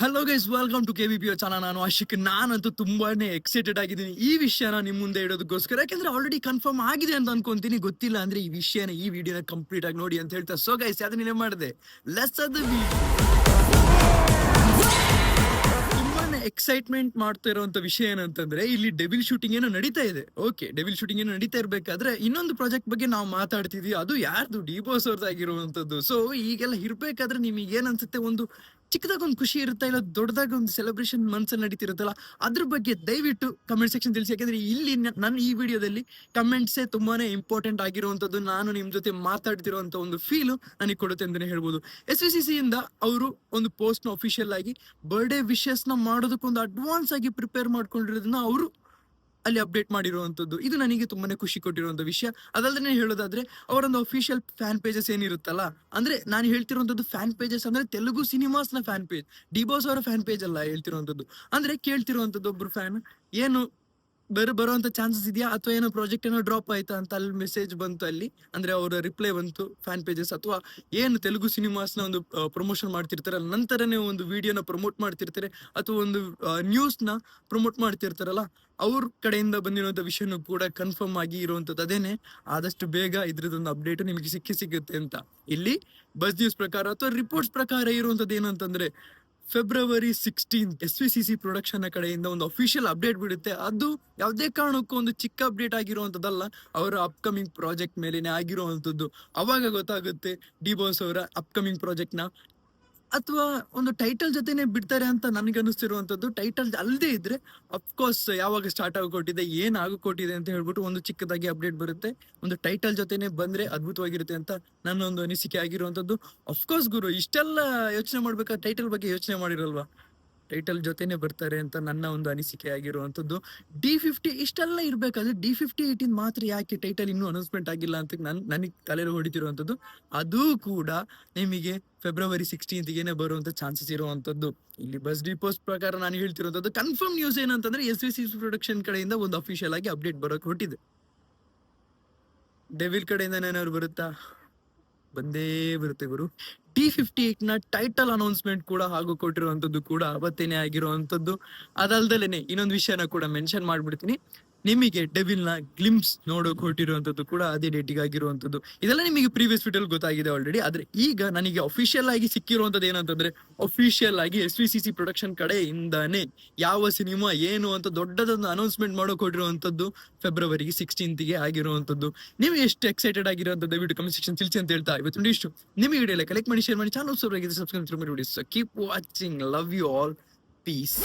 Hello guys welcome to K V P channel ನಾನು ಅಶಿಕ್ ನಾನಂತೂ ತುಂಬಾನೇ ಎಕ್ಸೈಟೆಡ್ ಆಗಿದ್ದೀನಿ. ಈ ವಿಷಯನ ನಿಮ್ ಮುಂದೆ ಇಡೋದಕ್ಕೋಸ್ಕರ, ಯಾಕಂದ್ರೆ ಆಲ್ರೆಡಿ ಕನ್ಫರ್ಮ್ ಆಗಿದೆ ಅಂತ ಅನ್ಕೊಂತೀನಿ. ಗೊತ್ತಿಲ್ಲ ಅಂದ್ರೆ ಈ ವಿಷಯನ, ಈ ವಿಡಿಯೋನ ಕಂಪ್ಲೀಟ್ ಆಗಿ ನೋಡಿ ಅಂತ ಹೇಳ್ತಾ. ಸೊ ಗೈಸ್ ಅದನ್ನೇ ಮಾಡಿದೆ? ಲೆಸ್ ಅದ ಎಕ್ಸೈಟ್ಮೆಂಟ್ ಮಾಡ್ತಾ ಇರುವಂತ ವಿಷಯ ಏನಂತಂದ್ರೆ, ಇಲ್ಲಿ ಡೆವಿಲ್ ಶೂಟಿಂಗ್ ಏನೋ ನಡೀತಾ ಇದೆ. ಓಕೆ ಡೆವಿಲ್ ಶೂಟಿಂಗ್ ಏನೋ ನಡೀತಾ ಇರಬೇಕಾದ್ರೆ, ಇನ್ನೊಂದು ಪ್ರಾಜೆಕ್ಟ್ ಬಗ್ಗೆ ನಾವು ಮಾತಾಡ್ತಿದ್ವಿ. ಅದು ಯಾರ್ದು? ಡಿಬೋಸ್ ಅವ್ರದ್ದಾಗಿರುವಂತದ್ದು ಸೊ ಈಗೆಲ್ಲ ಇರ್ಬೇಕಾದ್ರೆ ನಿಮಗೆ ಏನನ್ಸುತ್ತೆ ಒಂದು ಚಿಕ್ಕದಾಗ ಒಂದು ಖುಷಿ ಇರುತ್ತಾ ಇಲ್ಲ, ದೊಡ್ಡದಾಗ ಒಂದು ಸೆಲೆಬ್ರೇಷನ್ ಮನ್ಸಲ್ಲಿ ನಡೀತಿರುತ್ತಲ್ಲ, ಅದ್ರ ಬಗ್ಗೆ ದಯವಿಟ್ಟು ಕಮೆಂಟ್ ಸೆಕ್ಷನ್ ತಿಳಿಸಿ. ಯಾಕಂದ್ರೆ ಇಲ್ಲಿ ನನ್ನ ಈ ವಿಡಿಯೋದಲ್ಲಿ ಕಮೆಂಟ್ಸೇ ತುಂಬಾನೇ ಇಂಪಾರ್ಟೆಂಟ್ ಆಗಿರುವಂತದ್ದು ನಾನು ನಿಮ್ಮ ಜೊತೆ ಮಾತಾಡ್ತಿರುವಂತ ಒಂದು ಫೀಲು ನನಗೆ ಕೊಡುತ್ತೆ ಅಂತಾನೆ ಹೇಳ್ಬೋದು. ಎಸ್ ವಿ ಸಿ ಸಿಯಿಂದ ಅವರು ಒಂದು ಪೋಸ್ಟ್ನ ಅಫಿಷಿಯಲ್ ಆಗಿ ಬರ್ಡೇ ವಿಶಸ್ನ ಮಾಡೋದಕ್ಕೊಂದು ಅಡ್ವಾನ್ಸ್ ಆಗಿ ಪ್ರಿಪೇರ್ ಮಾಡ್ಕೊಂಡಿರೋದನ್ನ ಅವರು ಅಲ್ಲಿ ಅಪ್ಡೇಟ್ ಮಾಡಿರುವಂತದ್ದು ಇದು ನನಗೆ ತುಂಬಾನೇ ಖುಷಿ ಕೊಟ್ಟಿರುವಂತ ವಿಷಯ. ಅದಲ್ಲದೆ ಹೇಳೋದಾದ್ರೆ, ಅವರೊಂದು ಅಫಿಷಿಯಲ್ ಫ್ಯಾನ್ ಪೇಜಸ್ ಏನಿರುತ್ತಲ್ಲ, ಅಂದ್ರೆ ನಾನು ಹೇಳ್ತಿರುವಂತದ್ದು ಫ್ಯಾನ್ ಪೇಜಸ್ ಅಂದ್ರೆ ತೆಲುಗು ಸಿನಿಮಾಸ್ನ ಫ್ಯಾನ್ ಪೇಜ್ ಡಿಬೋಸ್ ಅವರ ಫ್ಯಾನ್ ಪೇಜ್ ಅಲ್ಲ ಹೇಳ್ತಿರುವಂತದ್ದು ಅಂದ್ರೆ ಕೇಳ್ತಿರುವಂತದ್ದು ಒಬ್ರು ಫ್ಯಾನ್ ಏನು ಬರ ಬರುವಂತ ಚಾನ್ಸಸ್ ಇದೆಯಾ? ಅಥವಾ ಏನೋ ಪ್ರಾಜೆಕ್ಟ್ ಏನೋ ಡ್ರಾಪ್ ಆಯ್ತಾ ಅಂತ ಅಲ್ಲಿ ಮೆಸೇಜ್ ಬಂತು ಅಲ್ಲಿ? ಅಂದ್ರೆ ಅವರ ರಿಪ್ಲೈ ಬಂತು ಫ್ಯಾನ್ ಪೇಜಸ್ ಅಥವಾ ಏನು ತೆಲುಗು ಸಿನಿಮಾಸ್ನ ಒಂದು ಪ್ರಮೋಷನ್ ಮಾಡ್ತಿರ್ತಾರಲ್ಲ ನಂತರನೇ ಒಂದು ವಿಡಿಯೋನ ಪ್ರಮೋಟ್ ಮಾಡ್ತಿರ್ತಾರೆ, ಅಥವಾ ಒಂದು ನ್ಯೂಸ್ನ ಪ್ರಮೋಟ್ ಮಾಡ್ತಿರ್ತಾರಲ್ಲ, ಅವ್ರ ಕಡೆಯಿಂದ ಬಂದಿರುವಂತ ವಿಷಯನೂ ಕೂಡ ಕನ್ಫರ್ಮ್ ಆಗಿ ಇರುವಂತದ್ದು ಅದೇನೆ. ಆದಷ್ಟು ಬೇಗ ಇದ್ರದೊಂದು ಅಪ್ಡೇಟ್ ನಿಮಗೆ ಸಿಕ್ಕಿ ಸಿಗುತ್ತೆ ಅಂತ. ಇಲ್ಲಿ ಬಸ್ ನ್ಯೂಸ್ ಪ್ರಕಾರ ಅಥವಾ ರಿಪೋರ್ಟ್ಸ್ ಪ್ರಕಾರ ಇರುವಂತದ್ದು ಏನಂತಂದ್ರೆ February sixteen S V C C production ಕಡೆಯಿಂದ ಒಂದು ಅಫಿಷಿಯಲ್ ಅಪ್ಡೇಟ್ ಬಿಡುತ್ತೆ. ಅದು ಯಾವುದೇ ಕಾರಣಕ್ಕೂ ಒಂದು ಚಿಕ್ಕ ಅಪ್ಡೇಟ್ ಆಗಿರುವಂತದ್ದಲ್ಲ, ಅವರ ಅಪ್ಕಮಿಂಗ್ ಪ್ರಾಜೆಕ್ಟ್ ಮೇಲೇನೆ ಆಗಿರುವಂತದ್ದು. ಅವಾಗ ಗೊತ್ತಾಗುತ್ತೆ ಡಿ ಬಾಸ್ ಅವರ ಅಪ್ಕಮಿಂಗ್ ಪ್ರಾಜೆಕ್ಟ್ನ. ಅಥವಾ ಒಂದು ಟೈಟಲ್ ಜೊತೆನೆ ಬಿಡ್ತಾರೆ ಅಂತ ನನಗೆ ಅನಿಸ್ತಿರುವಂತದ್ದು ಟೈಟಲ್ ಅಲ್ಲದೆ ಇದ್ರೆ ಅಫ್ಕೋರ್ಸ್ ಯಾವಾಗ ಸ್ಟಾರ್ಟ್ ಆಗಿಕೊಟ್ಟಿದೆ, ಏನ್ ಆಗೋಕೊಟ್ಟಿದೆ ಅಂತ ಹೇಳ್ಬಿಟ್ಟು ಒಂದು ಚಿಕ್ಕದಾಗಿ ಅಪ್ಡೇಟ್ ಬರುತ್ತೆ. ಒಂದು ಟೈಟಲ್ ಜೊತೆನೆ ಬಂದ್ರೆ ಅದ್ಭುತವಾಗಿರುತ್ತೆ ಅಂತ ನನ್ನ ಒಂದು ಅನಿಸಿಕೆ ಆಗಿರುವಂತದ್ದು ಅಫ್ಕೋರ್ಸ್ ಗುರು, ಇಷ್ಟೆಲ್ಲ ಯೋಚನೆ ಮಾಡ್ಬೇಕಾದ್ರೆ ಟೈಟಲ್ ಬಗ್ಗೆ ಯೋಚನೆ ಮಾಡಿರಲ್ವಾ? ಟೈಟಲ್ ಜೊತೆನೆ ಬರ್ತಾರೆ ಅಂತ ನನ್ನ ಒಂದು ಅನಿಸಿಕೆ ಆಗಿರುವಂತದ್ದು ಡಿ ಫಿಫ್ಟಿ ಇಷ್ಟೆಲ್ಲ ಇರ್ಬೇಕಾದ್ರೆ ಡಿ ಫಿಫ್ಟಿ ಏಯ್ಟೀನ್ ಮಾತ್ರ ಯಾಕೆ ಟೈಟಲ್ ಇನ್ನೂ ಅನೌನ್ಸ್ಮೆಂಟ್ ಆಗಿಲ್ಲ ಅಂತ ನನ್, ನನಗೆ ತಲೆ ಹೊಡಿತಿರುವಂತದ್ದು ಅದು ಕೂಡ ನಿಮಗೆ ಫೆಬ್ರವರಿ ಸಿಕ್ಸ್ಟೀನ್ತ್ಗೆನೆ ಬರುವಂತ ಚಾನ್ಸಸ್ ಇರುವಂತದ್ದು ಇಲ್ಲಿ ಬಸ್ ಡಿಪೋಸ್ಟ್ ಪ್ರಕಾರ ನಾನು ಹೇಳ್ತಿರುವಂತದ್ದು ಕನ್ಫರ್ಮ್ ನ್ಯೂಸ್ ಏನಂತಂದ್ರೆ ಎಸ್ ವಿ ಸಿ ಪ್ರೊಡಕ್ಷನ್ ಕಡೆಯಿಂದ ಒಂದು ಅಫಿಷಿಯಲ್ ಆಗಿ ಅಪ್ಡೇಟ್ ಬರೋಕೆ ಹೊಟ್ಟಿದೆ ಡೆವಿಲ್ ಕಡೆಯಿಂದ ಏನಾದ್ರು ಬರುತ್ತಾ? ಬಂದೇ ಬರುತ್ತೆ ಗುರು. ಟಿ ಫಿಫ್ಟಿ ಏಟ್ನ ಟೈಟಲ್ ಅನೌನ್ಸ್ಮೆಂಟ್ ಕೂಡ ಹಾಗೂ ಕೊಟ್ಟಿರುವಂತದ್ದು ಕೂಡ ಅವತ್ತೇನೆ ಆಗಿರುವಂತದ್ದು ಅದಲ್ದಲೇನೆ ಇನ್ನೊಂದು ವಿಷಯನ ಕೂಡ ಮೆನ್ಷನ್ ಮಾಡ್ಬಿಡ್ತೀನಿ. ನಿಮಗೆ ಡೆವಿಲ್ನ ಗ್ಲಿಮ್ಸ್ ನೋಡೋಕೆ ಹೊರಟಿರುವಂತದ್ದು ಕೂಡ ಅದೇ ಡೇಟಿಗೆ ಆಗಿರುವಂತದ್ದು ಇದೆಲ್ಲ ನಿಮಗೆ ಪ್ರೀವಿಯಸ್ ವಿಡಿಯೋ ಗೊತ್ತಾಗಿದೆ ಆಲ್ರೆಡಿ ಆದ್ರೆ ಈಗ ನನಗೆ ಅಫಿಷಿಯಲ್ ಆಗಿ ಸಿಕ್ಕಿರುವಂತದ್ದು ಏನಂತಂದ್ರೆ ಅಫಿಷಿಯಲ್ ಆಗಿ S V C C production ಕಡೆಯಿಂದಾನೇ ಯಾವ ಸಿನಿಮಾ ಏನು ಅಂತ ದೊಡ್ಡದೊಂದು ಅನೌನ್ಸ್ಮೆಂಟ್ ಮಾಡೋಕ್ ಹೊರಟಿರುವಂತದ್ದು ಫೆಬ್ರವರಿಗೆ ಸಿಕ್ಸ್ಟೀನ್ತ್ಗೆ ಆಗಿರುವಂತದ್ದು ನೀವು ಎಷ್ಟು ಎಕ್ಸೈಟೆಡ್ ಆಗಿರುವಂತ ದಯವಿಟ್ಟು ಕಮೆಂಟ್ ಸೆಕ್ಷನ್ ತಿಳಿಸಿ ಅಂತ ಹೇಳ್ತಾ ಇವತ್ತು ಇಷ್ಟು. ನಿಮಗೆ ವಿಡಿಯೋ ಕಲೆಕ್ಟ್ ಮಾಡಿ ಶೇರ್ ಮಾಡಿ ಚಾನಲ್ ಸಬ್ಸ್ಕ್ರೈಬ್ ಮಾಡಿ keep watching love you all peace